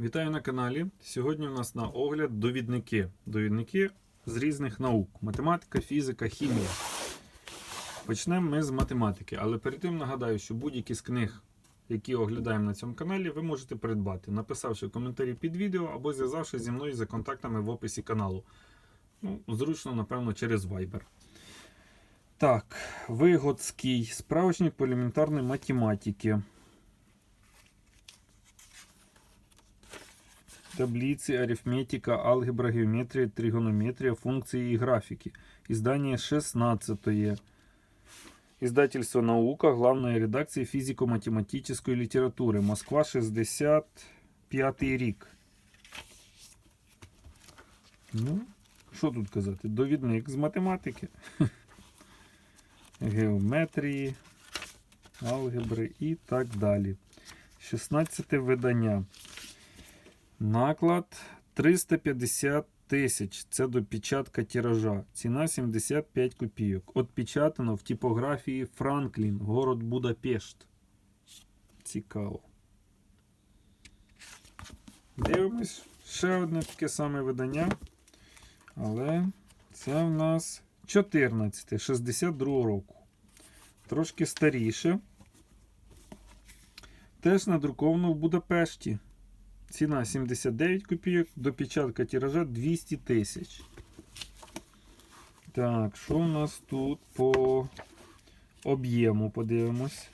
Вітаю на каналі. Сьогодні у нас на огляд довідники. Довідники з різних наук: математика, фізика, хімія. Почнемо ми з математики, але перед тим нагадаю, що будь-які з книг, які оглядаємо на цьому каналі, ви можете придбати, написавши коментарі під відео або зв'язавшись зі мною за контактами в описі каналу. Ну, зручно, напевно, через Viber. Так, Вигодський справочник по елементарній математиці. Таблицы, арифметика, алгебра, геометрия, тригонометрия, функции и графики. Издание 16. Издательство «Наука», главная редакция физико-математической литературы. Москва, 65 рік. Ну, що тут казати? Довідник з математики, геометрії, алгебри і так далі. 16 видання. Наклад 350 тисяч. Це до печатка тиража. Ціна 75 копійок. Отпечатано в типографії Франклін, город Будапешт. Цікаво. Дивимось. Ще одне таке саме видання. Але це в нас 14, 62 року. Трошки старіше. Теж надруковано в Будапешті. Ціна 79 копійок, до печатка тиража 200 тисяч. Так, що у нас тут по об'єму подивимось?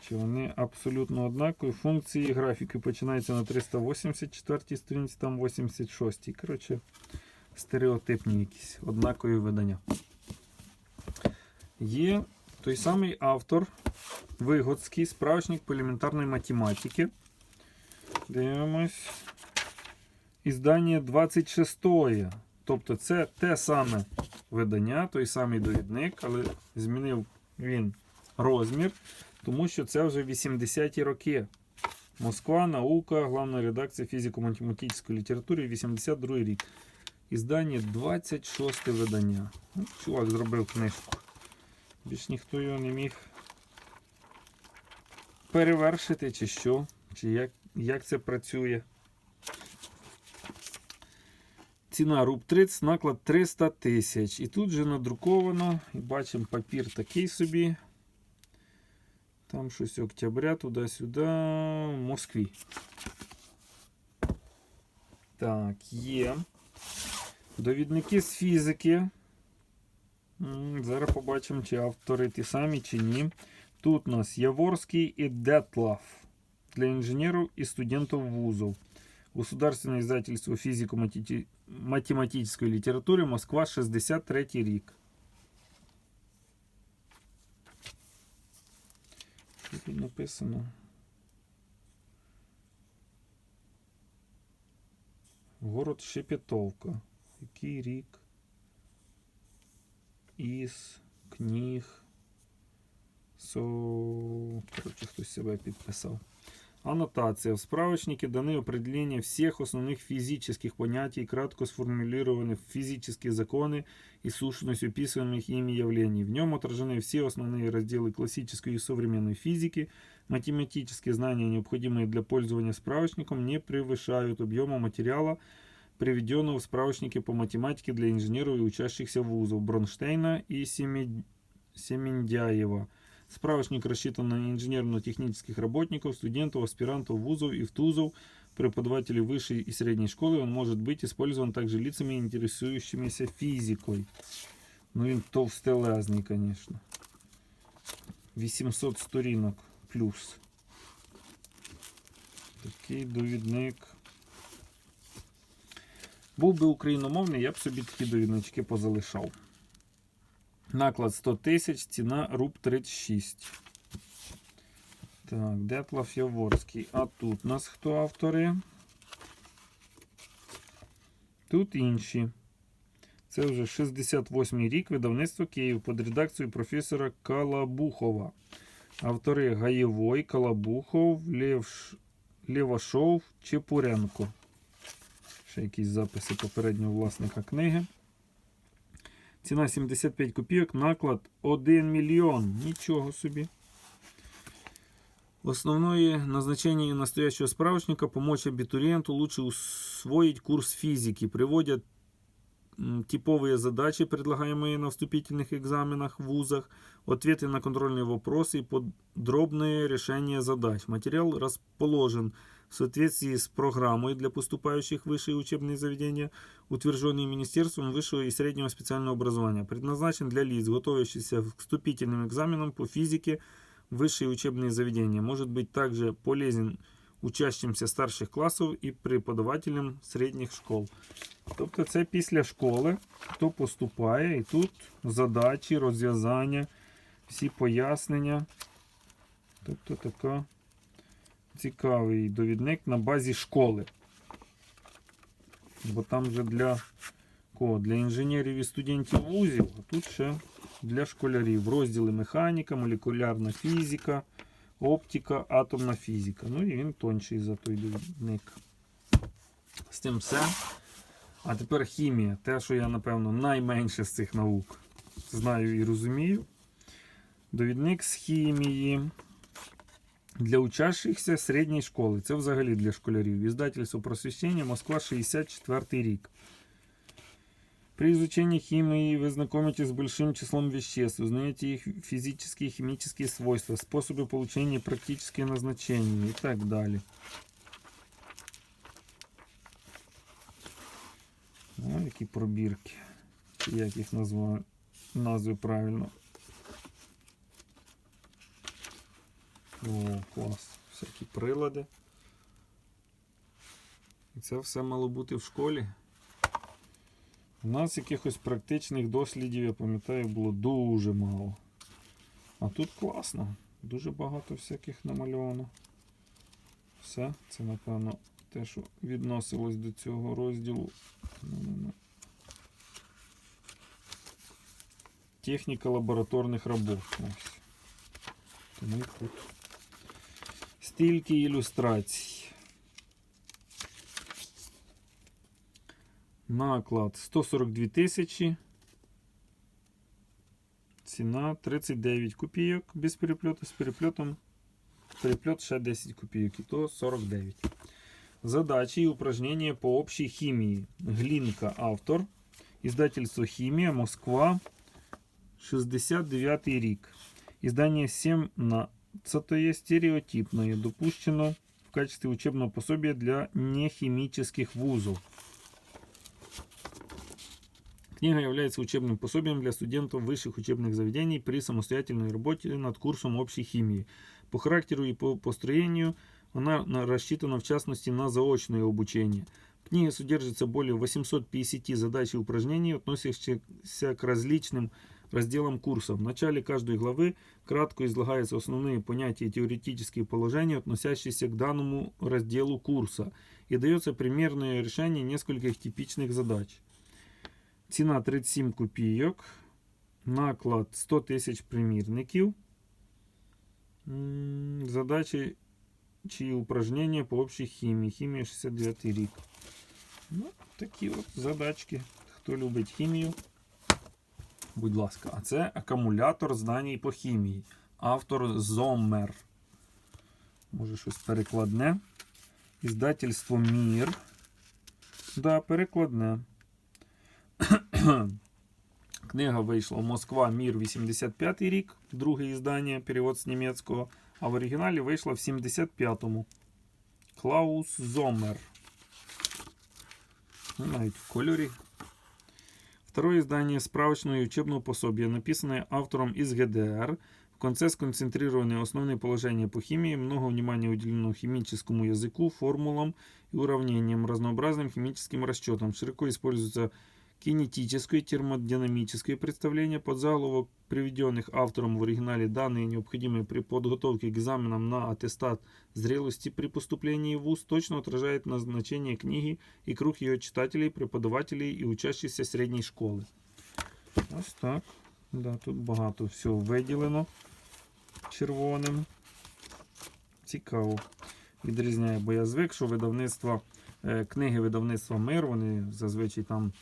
Чи вони абсолютно однакові? Функції графіки починаються на 384 сторінці, там 86. Коротше, стереотипні якісь однакові видання. Є той самий автор Вигодський справочник по елементарної математики. Дивимось. Іздання 26. Тобто це те саме видання, той самий довідник, але змінив він розмір, тому що це вже 80-ті роки. Москва, наука, главна редакція фізико-математичної літератури, 82 рік. Іздання 26 видання. Ну, Чувак зробив книжку. Більш ніхто його не міг перевершити, чи що, чи як як це працює. Ціна руб 30, наклад 300 тисяч. І тут же надруковано, і бачимо папір такий собі. Там щось октября, туди-сюди, в Москві. Так, є. Довідники з фізики. Зараз побачимо, чи автори ті самі, чи ні. Тут у нас Яворський і Детлав для инженеров и студентов вузов. Государственное издательство физико-математической литературы Москва, 63 рік. Що тут написано? Город Шепетовка. Який рік? Із книг. Со... Короче, хтось себе підписав. Аннотация. В справочнике даны определения всех основных физических понятий, кратко сформулированы физические законы и сущность описываемых ими явлений. В нем отражены все основные разделы классической и современной физики. Математические знания, необходимые для пользования справочником, не превышают объема материала, приведенного в справочнике по математике для инженеров и учащихся вузов Бронштейна и Семен- Семендяева. Справочник рассчитан на инженерно-технических работников, студентов, аспирантов вузов и втузов, преподавателей высшей и средней школы. Он может быть использован также лицами, интересующимися физикой. Ну, він товстелезний, конечно. 800 сторінок плюс. Такий довідник. Був би україномовний, я б собі такі довіднички позалишав. Наклад 100 тисяч, ціна руб 36. Так, Детлав Яворський. А тут у нас хто автори? Тут інші. Це вже 68-й рік видавництво Київ під редакцією професора Калабухова. Автори Гаєвой, Калабухов, Левш... Левашов, Чепуренко. Ще якісь записи попереднього власника книги. Ціна 75 копійок, наклад 1 мільйон. Нічого собі. Основное назначение настоящего справочника – помочь абитуриенту лучше усвоить курс физики. Приводят м, типовые задачи, предлагаемые на вступительных экзаменах в вузах, ответы на контрольные вопросы и подробные решения задач. Материал расположен в соответствии с программой для поступающих в высшие учебные заведения, утвержденные Министерством высшего и среднего специального образования. Предназначен для лиц, готовящихся к вступительным экзаменам по физике в высшие учебные заведения. Может быть также полезен учащимся старших класів і преподавателям середніх школ. Тобто це після школи, хто поступає, і тут задачі, розв'язання, всі пояснення. Тобто така цікавий довідник на базі школи. Бо там вже для кого? Для інженерів і студентів вузів, а тут ще для школярів. Розділи механіка, молекулярна фізика, оптика, атомна фізика. Ну і він тонший за той довідник. З тим все. А тепер хімія. Те, що я, напевно, найменше з цих наук знаю і розумію. Довідник з хімії. Для учащихся середньої школи. Це взагалі для школярів. Издательство просвещения Москва 64 рік. При изучении химии вы знакомитесь с большим числом веществ, узнаете их физические и химические свойства, способы получения практические назначения и так далее. О, які пробірки. Як їх назва... назви правильно. О, клас. Всякі прилади. І це все мало бути в школі. У нас якихось практичних дослідів, я пам'ятаю, було дуже мало. А тут класно. Дуже багато всяких намальовано. Все, це, напевно, те, що відносилось до цього розділу. Техніка лабораторних робот. Тому тут стільки ілюстрацій. Наклад 142 тисячі. Ціна 39 копійок без переплету. З переплетом переплет ще 10 копійок. І то 49. Задачи и упражнения по общей химии. Глинка, автор. Издательство «Химия», Москва, 69 рік. Издание 17 стереотипное. Допущено в качестве учебного пособия для нехимических вузов. Книга является учебным пособием для студентов высших учебных заведений при самостоятельной работе над курсом общей химии. По характеру и по построению она на- рассчитана в частности на заочное обучение. В книге содержится более 850 задач и упражнений, относящихся к различным разделам курса. В начале каждой главы кратко излагаются основные понятия и теоретические положения, относящиеся к данному разделу курса, и дается примерное решение нескольких типичных задач. Ціна 37 копійок. Наклад 100 тисяч примірників. М, Задачі чи упражнення по общій хімії. Хімія 69 рік. Ну, такі от задачки. Хто любить хімію, Будь ласка. А це акумулятор знань по хімії. Автор Зоммер. Може щось перекладне. Іздательство Мір. Да, перекладне. Книга вийшла Москва Мір 85 рік, друге іздання, перевод з німецького, а в оригіналі вийшла в 75-му. Клаус Зоммер. Ну, Навіть в кольорі. Второе издание справочного и учебного пособия, написанное автором из ГДР. В конце сконцентрированы основные положения по химии, много внимания уделено химическому языку, формулам и уравнениям, разнообразным химическим расчетам. Широко используется кинетическое, термодинамическое представление. Подзаголовок приведенных автором в оригинале данные, необходимые при подготовке к экзаменам на аттестат зрелости при поступлении в ВУЗ, точно отражает назначение книги и круг ее читателей, преподавателей и учащихся средней школи. Ось так. Да, тут багато всього виділено червоним. Цікаво. Відрізняє, бо я звик, що видавництва, е, книги видавництва Мир, вони зазвичай там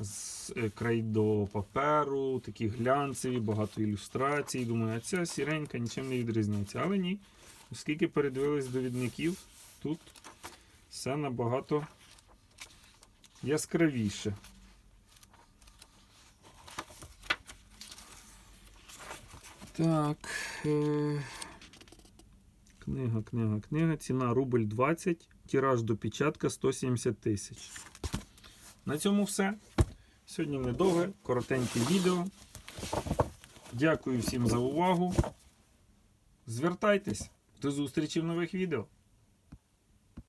з е, крейдо паперу, такі глянцеві, багато ілюстрацій. Думаю, а ця сіренька нічим не відрізняється. Але ні. Оскільки передивились довідників, тут все набагато яскравіше. Так. Е... Книга, книга, книга. Ціна рубль 20, тираж до печатка 170 тисяч. На цьому все. Сьогодні недовге, коротеньке відео. Дякую всім за увагу. Звертайтесь. До зустрічі в нових відео.